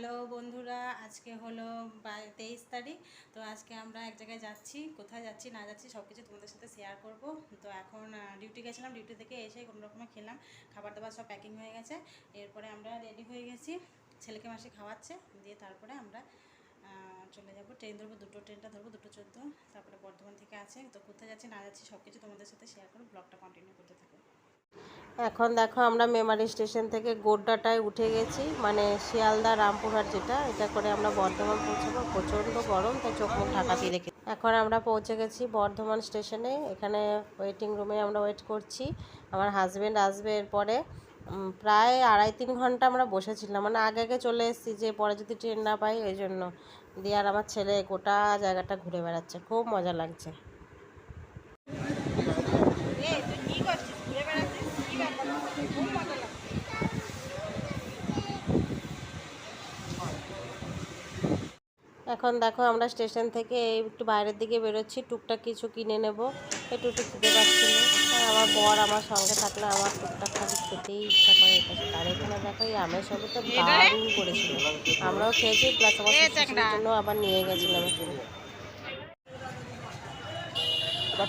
Hello বন্ধুরা, আজকে হলো তেইশ তারিখ, তো আজকে আমরা এক জায়গায় যাচ্ছি, কোথায় যাচ্ছি না যাচ্ছি সব কিছু তোমাদের সাথে শেয়ার করব। তো এখন ডিউটি গেছিলাম ডিউটি থেকে এসে কোনো রকমে খেলাম খাবার দাবার সব প্যাকিং হয়ে গেছে, এরপরে আমরা রেডি হয়ে গেছি, ছেলেকে মাসে খাওয়াচ্ছে, দিয়ে তারপরে আমরা চলে যাব ট্রেন ধরবো দুটো ট্রেনটা ধরবো, দুটো চোদ্দ, তারপরে বর্ধমান থেকে আছে, তো কোথায় যাচ্ছি না যাচ্ছি সব কিছু তোমাদের সাথে শেয়ার করো ব্লগটা কন্টিনিউ করতে থাকো। এখন দেখো আমরা মেমারি স্টেশন থেকে গোড্ডাটায় উঠে গেছি মানে শিয়ালদা রামপুরহাট যেটা, এটা করে আমরা বর্ধমান পৌঁছাবো। প্রচণ্ড গরম, তাই চোখ মুখ ঢাকাতেই রেখে এখন আমরা পৌঁছে গেছি বর্ধমান স্টেশনে, এখানে ওয়েটিং রুমে আমরা ওয়েট করছি। আমার হাজব্যান্ড আসবে এরপরে প্রায় আড়াই তিন ঘণ্টা আমরা বসেছিলাম। মানে আগে আগে চলে এসেছি যে পরে যদি ট্রেন না পাই ওই জন্য। দিয়ে আর আমার ছেলে গোটা জায়গাটা ঘুরে বেড়াচ্ছে, খুব মজা লাগছে। এখন দেখো আমরা স্টেশন থেকে একটু বাইরের দিকে বেরোচ্ছি। টুকটাক কিছু কিনে নেব। একটু একটু খেতে পাচ্ছিল আর আমার বর আমার সঙ্গে থাকলে আমার টুকটাক খালি খেতেই ইচ্ছা করে। আর এখানে দেখো এই আমের সবই তো দারুণ করেছিল। আমরাও খেয়েছি প্লাস আমার জন্য আবার নিয়ে গেছিলাম।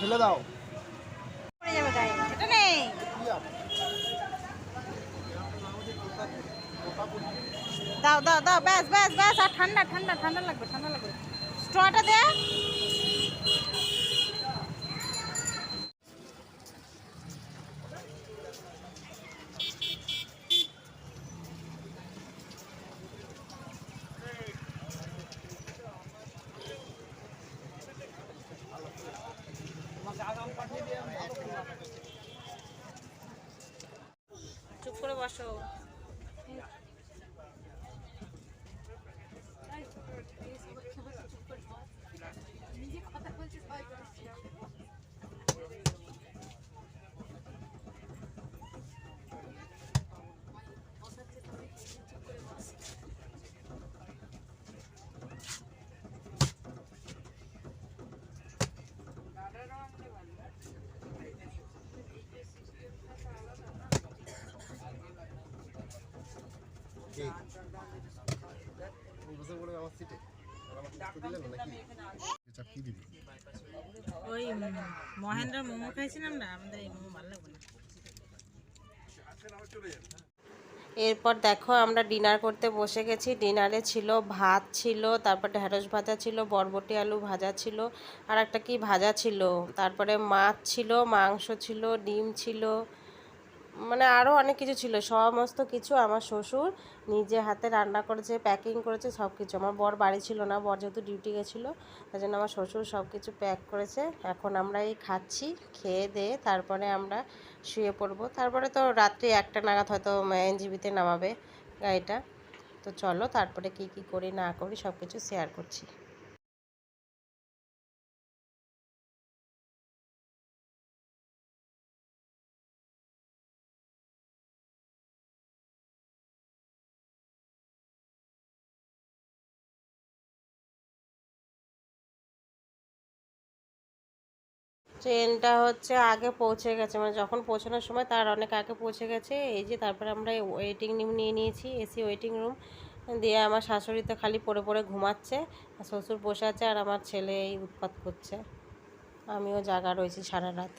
ফেলে দাও পড়ে যাবে গায়ে এটা নেই দাও দাও দাও, ব্যাস ব্যাস ব্যাস, আর ঠান্ডা ঠান্ডা ঠান্ডা লাগবে ঠান্ডা লাগবে। স্ট্রটা দে। চুপ করে বসো। কে? বসে পড়ে আমার সিটে আমার সিটে দিলেন নাকি চাপ কি দিবি? ওই মহেন্দ্র মোমো খাইছিলাম না আমাদের এই মোমো ভালো লাগবে না। এরপর দেখো আমরা ডিনার করতে বসে গেছি। ডিনারে ছিল ভাত ছিল তারপর ঢেঁড়স ভাজা ছিল বরবটি আলু ভাজা ছিল আর একটা কি ভাজা ছিল? তারপরে মাছ ছিল মাংস ছিল ডিম ছিল মানে আরও অনেক কিছু ছিল। সমস্ত কিছু আমার শ্বশুর নিজে হাতে রান্না করেছে প্যাকিং করেছে সব কিছু আমার বর বাড়ি ছিল না, বর যেহেতু ডিউটি গেছিল তাই জন্য আমার শ্বশুর সব কিছু প্যাক করেছে। এখন আমরা এই খাচ্ছি, খেয়ে দিয়ে তারপরে আমরা শুয়ে পড়ব। তারপরে তো রাত্রি একটা নাগাদ হয়তো এনজিবিতে নামাবে গাড়িটা। তো চলো তারপরে কি কি করি না করি সব কিছু শেয়ার করছি। ট্রেনটা হচ্ছে আগে পৌঁছে গেছে। মানে যখন পৌঁছানোর সময় তার অনেক আগে পৌঁছে গেছে। এই যে তারপরে আমরা ওয়েটিং রুম নিয়ে নিয়েছি এসি ওয়েটিং রুম দিয়ে আমার শাশুড়ি তো খালি পড়ে পড়ে ঘুমাচ্ছে। আর শ্বশুর বসে আছে আর আমার ছেলে এই উৎপাত করছে। আমিও জাগা রয়েছি সারা রাত।